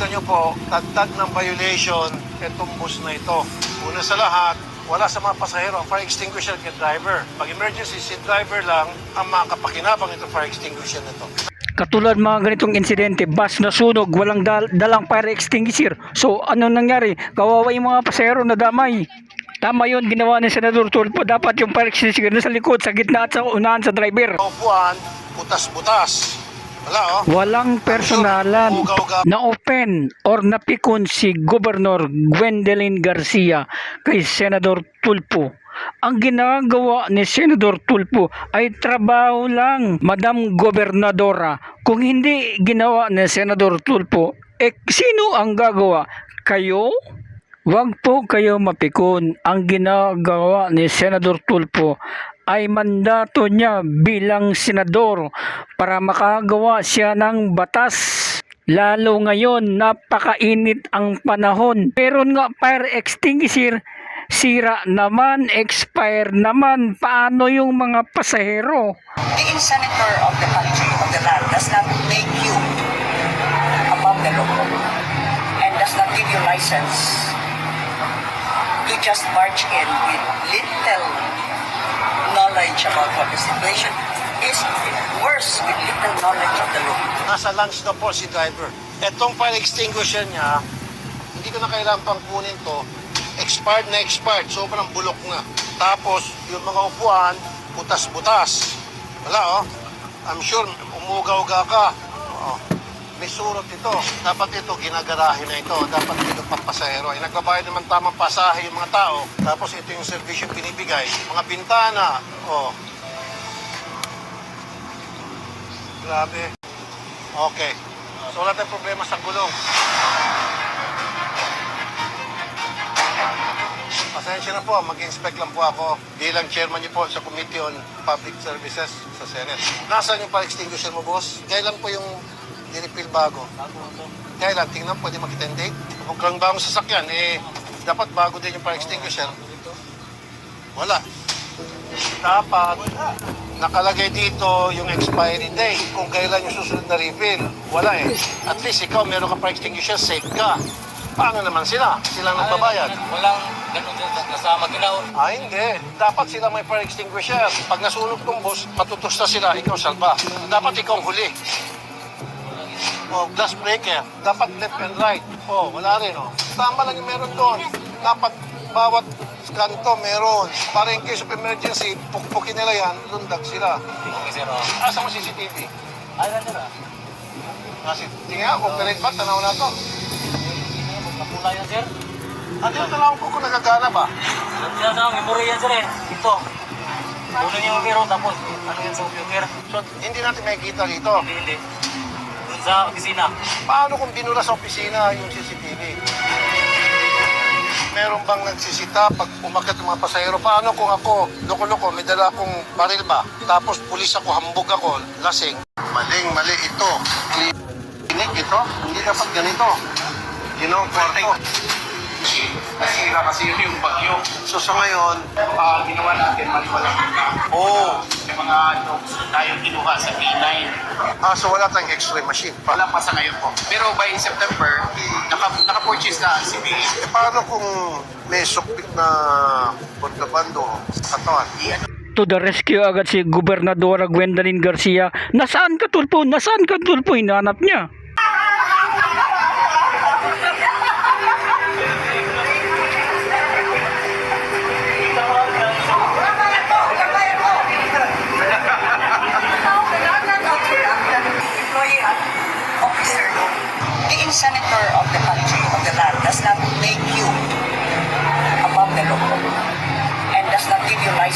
Kita nyo po, tagtag ng violation itong bus na ito. Una sa lahat, wala sa mga pasahero ang fire extinguisher kay driver. Pag emergency, si driver lang ang makapakinabang itong fire extinguisher na ito. Katulad mga ganitong insidente, bus na sunog, walang dal- dalang fire extinguisher. So ano nangyari? Kawawa yung mga pasahero na damay. Tama yun, ginawa ni Senador Tulfo. Dapat yung fire extinguisher na sa likod, sa gitna at sa unahan sa driver. Upuan, butas-butas. Wala oh. Walang personalan Ugaw-ugaw. na open or napikon si Governor Gwendolyn Garcia kay Senador Tulfo. Ang ginagawa ni Senador Tulfo ay trabaho lang, Madam Gobernadora. Kung hindi ginawa ni Senador Tulfo, eh sino ang gagawa? Kayo? Huwag po kayo mapikon. Ang ginagawa ni Senador Tulfo ay mandato niya bilang senador para makagawa siya ng batas. Lalo ngayon, napakainit ang panahon. Meron nga fire extinguisher, sira naman, expire naman. Paano yung mga pasahero? Being senator of the country, of the land, does not make you above the law and does not give you license to just march in with little knowledge about what the situation is worse with little knowledge of the law. Nasa lunch na po si driver. Etong fire extinguisher niya, hindi ko na kailangan pang kunin to. Expired na expired. Sobrang bulok na. Tapos, yung mga upuan, butas-butas. Wala oh. I'm sure umugaw-uga ka. Oo. May surot ito. Dapat ito, ginagarahe na ito. Dapat ito pampasahero. Ay, nagbabayad naman tamang pasahe yung mga tao. Tapos ito yung servisyo binibigay. Mga bintana. Oh. Grabe. Okay. So wala tayong problema sa gulong. Pasensya na po, mag-inspect lang po ako bilang chairman niyo po sa Committee on Public Services sa Senate. Nasaan yung fire extinguisher mo, boss? Kailan po yung dinipil bago? Kailan? Tingnan, pwede makita yung date? Kung kang bagong sasakyan, eh, dapat bago din yung fire extinguisher. Wala. Dapat nakalagay dito yung expiry date kung kailan yung susunod na refill. Wala eh. At least ikaw meron ka fire extinguisher, safe ka. Paano naman sila? Sila nang babayad. Walang ganun din sa kasama ginaw. Ah, hindi. Dapat sila may fire extinguisher. Pag nasunog tong bus, matutusta sila, ikaw salba. Dapat ikaw ang huli. Oh, glass breaker. Dapat left and right. Oh, wala rin, oh. Tama lang yung meron doon. Dapat bawat kanto meron. Para in case of emergency, pukpukin nila yan, lundag sila. Okay, sir. Asa mo CCTV? Ay, nandiyan na. Kasi, tingnan ako, operate ba? Tanaw na to. Kapula yan, sir. Ano yung tanawang ko kung nagagana ba? Nandiyan na, memory yan, sir eh. Ito. Uno yung meron, tapos ano yan sa computer. So, hindi natin makikita dito. Hindi, hindi. Sa opisina. Paano kung binura sa opisina yung CCTV? Meron bang nagsisita pag umakyat yung mga pasahero? Paano kung ako, loko-loko, may dala akong baril ba? Tapos pulis ako, hambog ako, lasing. Maling, mali ito. Clinic ito, hindi dapat ganito. Ginawang kwarto. Nasira kasi yun yung bagyo. So sa ngayon, Ah, ginawa natin maliwalang na. oh, May mga dogs tayo kinuha sa P9. ah, so wala tayong x-ray machine. Pa- Wala pa sa ngayon po. Pero by September, naka, naka-purchase na si BA. eh, paano kung may sukbit na kontrabando sa katawan? To the rescue agad si Gobernadora Gwendolyn Garcia. Nasaan ka tulpo? Nasaan ka tulpo? Hinahanap niya.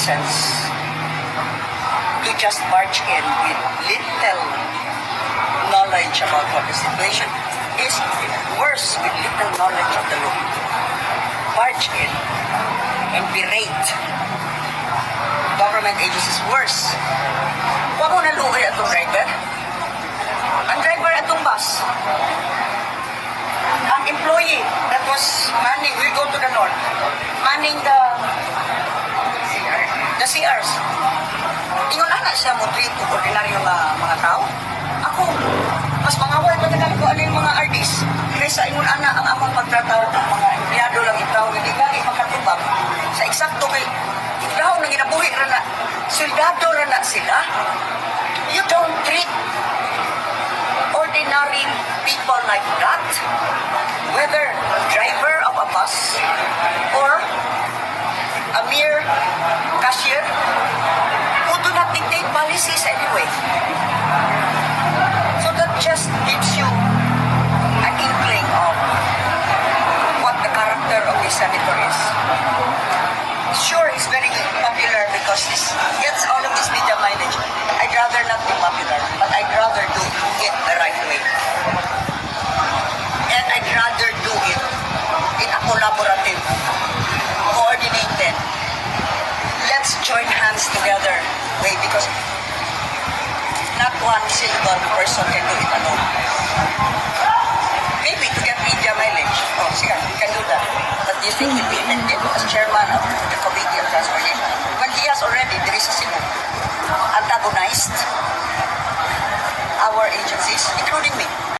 You to just march in with little knowledge about what the situation is worse with little knowledge of the law. March in and berate government agencies worse. Huwag mo naluoy atong driver. Ang driver atong bus. Ang employee that was manning, we go to the north, manning the the CRs. Ingon ana siya mo treat og ordinaryo nga mga tao. Ako, mas mangawal pa tagal ko aning mga artists. Kaysa ingon ana ang among pagtrataw ang mga empleyado lang itaw nga dili makatubag sa eksakto kay ikaw nga ginabuhi ra na soldado ra na sila. You don't treat ordinary people like that. together way because not one single person can do it alone. Maybe to get media mileage, oh, see, you can do that. But do you think he will be as chairman of the committee of transportation? When he has already, there is a single.